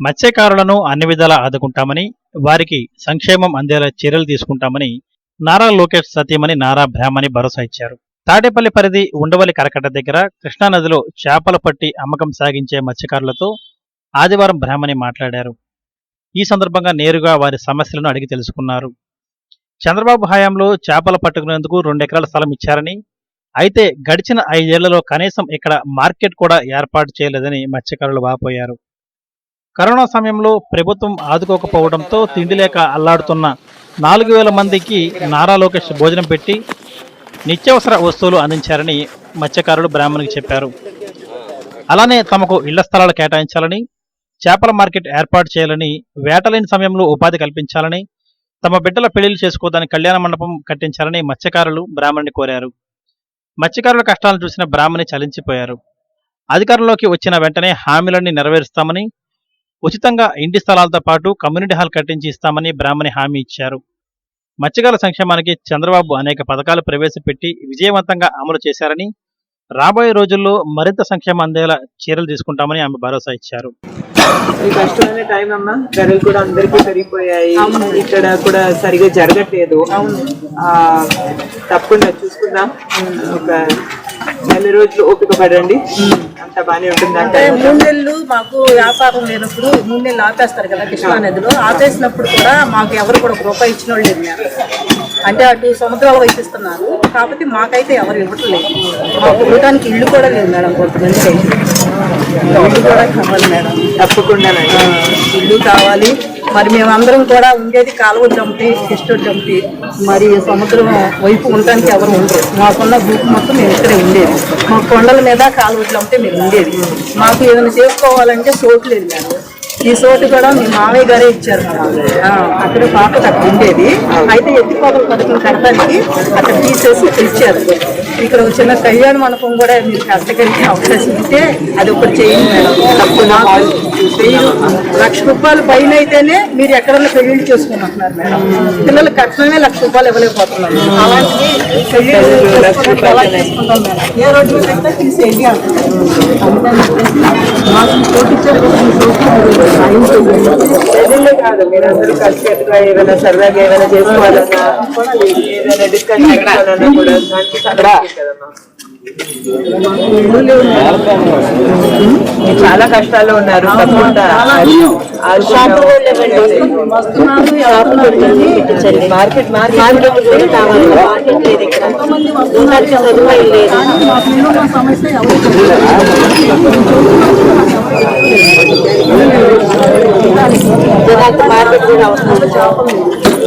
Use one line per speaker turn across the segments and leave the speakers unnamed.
మత్స్యకారులను అన్ని విధాలా ఆదుకుంటామని వారికి సంక్షేమం అందేలా చర్యలు తీసుకుంటామని నారా లోకేష్ సతీమణి నారా బ్రాహ్మణి భరోసా ఇచ్చారు. తాడేపల్లి పరిధి ఉండవల్లి కరకట్ట దగ్గర కృష్ణానదిలో చేపల పట్టి అమ్మకం సాగించే మత్స్యకారులతో ఆదివారం బ్రాహ్మణి మాట్లాడారు. ఈ సందర్భంగా నేరుగా వారి సమస్యలను అడిగి తెలుసుకున్నారు. చంద్రబాబు హయాంలో చేపలు పట్టుకునేందుకు రెండెకరాల స్థలం ఇచ్చారని అయితే గడిచిన ఐదేళ్ళలో కనీసం ఇక్కడ మార్కెట్ కూడా ఏర్పాటు చేయలేదని మత్స్యకారులు వాపోయారు. కరోనా సమయంలో ప్రభుత్వం ఆదుకోకపోవడంతో తిండి లేక అల్లాడుతున్న నాలుగు వేల మందికి నారా లోకేష్ భోజనం పెట్టి నిత్యావసర వస్తువులు అందించారని మత్స్యకారులు బ్రాహ్మణికి చెప్పారు. అలానే తమకు ఇళ్ళ స్థలాలు కేటాయించాలని చేపల మార్కెట్ ఏర్పాటు చేయాలని వేటలేని సమయంలో ఉపాధి కల్పించాలని తమ బిడ్డల పెళ్ళిళ్ళు చేసుకోదాని కళ్యాణ మండపం కట్టించాలని మత్స్యకారులు బ్రాహ్మణిని కోరారు. మత్స్యకారుల కష్టాలను చూసిన బ్రాహ్మణి చలించిపోయారు. అధికారంలోకి వచ్చిన వెంటనే హామీలన్నీ నెరవేరుస్తామని ఉచితంగా ఇంటి స్థలాలతో పాటు కమ్యూనిటీ హాల్ కట్టించి ఇస్తామని బ్రాహ్మణి హామీ ఇచ్చారు. మత్స్యకారుల సంక్షేమానికి చంద్రబాబు అనేక పథకాలు ప్రవేశపెట్టి విజయవంతంగా అమలు చేశారని రాబోయే రోజుల్లో మరింత సంక్షేమం అందేలా చర్యలు తీసుకుంటామని ఆమె భరోసా ఇచ్చారు.
కష్టమైన టైం అమ్మా ధరలు కూడా అందరికీ పెరిగిపోయాయి ఇక్కడ కూడా సరిగా జరగట్లేదు. ఆ తప్పకుండా చూసుకుందాం. ఒక నెల రోజులు ఓపిక పడండి. అంత బానే ఉంటుంది
అంటే మూడు నెలలు మాకు వ్యాపారం లేనప్పుడు మూడు నెలలు ఆపేస్తారు కదా కృష్ణా నదిలో. ఆపేసినప్పుడు కూడా మాకు ఎవరు కూడా ఒక రూపాయి ఇచ్చిన వాళ్ళు లేదు మేడం. అంటే అటు సముద్రాలు వైపు ఇస్తున్నారు కాకపోతే మాకైతే ఎవరు ఇవ్వటం లేదు. మాకు ఉండటానికి ఇల్లు కూడా లేదు మేడం కొంతమందికి అయితే ఇల్లు కూడా కావాలి మేడం.
తప్పకుండానండి
ఆ, ఇల్లు కావాలి. మరి మేమందరం కూడా ఉండేది కాలువ చంపి సిస్టర్ చంపి మరి సముద్రం వైపు ఉండడానికి ఎవరు ఉండరు. మాకున్న గ్రూప్ మొత్తం మేము ఇక్కడే ఉండేది. మా కొండల మీద కాలువ చంపితే మేము ఉండేది. మాకు ఏదైనా చేసుకోవాలంటే చోటు మేడం. ఈ చోటు కూడా మీ మామయ్య గారే ఇచ్చారు అక్కడ పాప అక్కడ ఉండేది. అయితే ఎత్తిపోతల పథకం కట్టడానికి అక్కడ తీసేసి ఇచ్చారు. ఇక్కడ ఒక చిన్న కళ్యాణ మండపం కూడా మీరు కష్టకరికి అవకాశం ఇస్తే అది ఒకటి చేయండి మేడం. తప్పకుండా. వెయ్యి లక్ష రూపాయలు పైన అయితేనే మీరు ఎక్కడన్నా పెళ్ళి చేసుకుంటున్నారు మేడం. పిల్లలు కట్నమే లక్ష రూపాయలు ఇవ్వలేకపోతున్నారు. అలాంటివి మేడం. ఏ రోడ్డు పెట్టినా తీసేయండి అంటున్నారు అందుకని కాదు
కలిసికట్టుగా ఏదైనా సరదాగా ఏదైనా చేసుకోవాలన్నా ఏదైనా డిస్కషన్ చేసుకోవాలన్నా కూడా దానికి కదమ్మా చాలా కష్టాల్లో ఉన్నారు మార్కెట్ మార్కెట్ ఇక్కడ సదుపాయం లేదు
సమస్య ఎవరు
జనాలకు మార్కెట్ కూడా అవసరం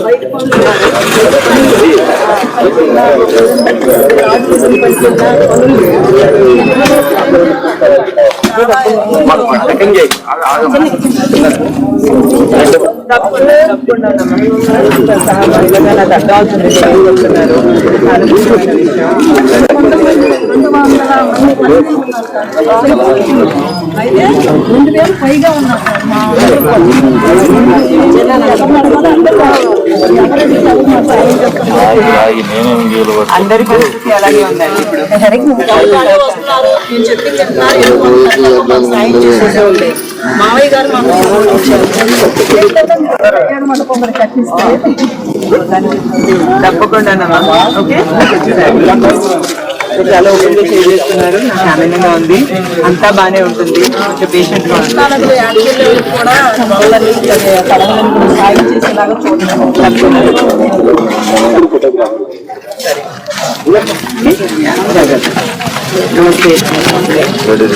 తప్పకుండా తప్పకుండా అర్థం అవుతుంది తెలుగు చెప్తున్నారు చాలా ముఖ్యమైన విషయం
రెండు వందల మంది పైగా ఉన్నారు సార్. అయితే రెండు వేలు పైగా ఉన్నారు సార్ మా
అందరి పరిస్థితి అలాగే ఉందండి ఇప్పుడు
మావయ్య గారు మాకు కట్టిస్తే
తప్పకుండా ఓకే? మీరు చాలా ఓపెన్గా షేర్ చేస్తున్నారు. నాకు ఆనందంగా ఉంది. అంతా బాగానే ఉంటుంది. కొంచెం పేషెంట్గా ఉంది.
నదులు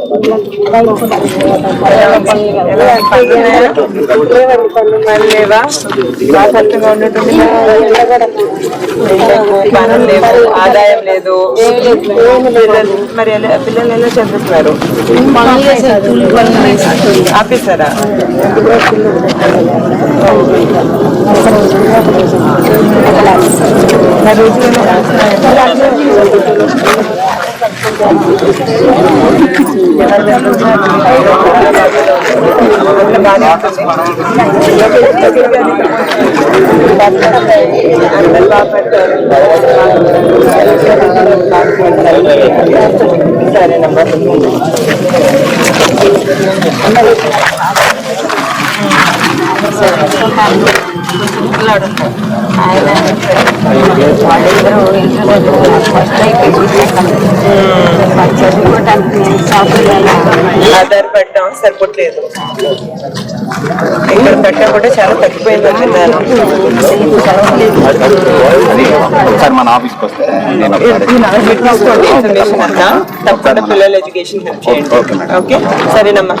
పనులు లేవా బాగా ఉన్నట్టుంది పనులు లేవు ఆదాయం లేదు మరి పిల్లలు ఎలా చదువుతున్నారు ఆపేశారా రోజు సరేనమ్మా ఆధార్ పెట్టడం సరిపోట్లేదు. ఇక్కడ కూడా చాలా
ఒకసారి మన ఆఫీస్కి వస్తే
ఇన్ఫర్మేషన్ అంతా తప్పకుండా పిల్లల ఎడ్యుకేషన్ హెల్ప్ చేయండి. ఓకే? సరేనమ్మా.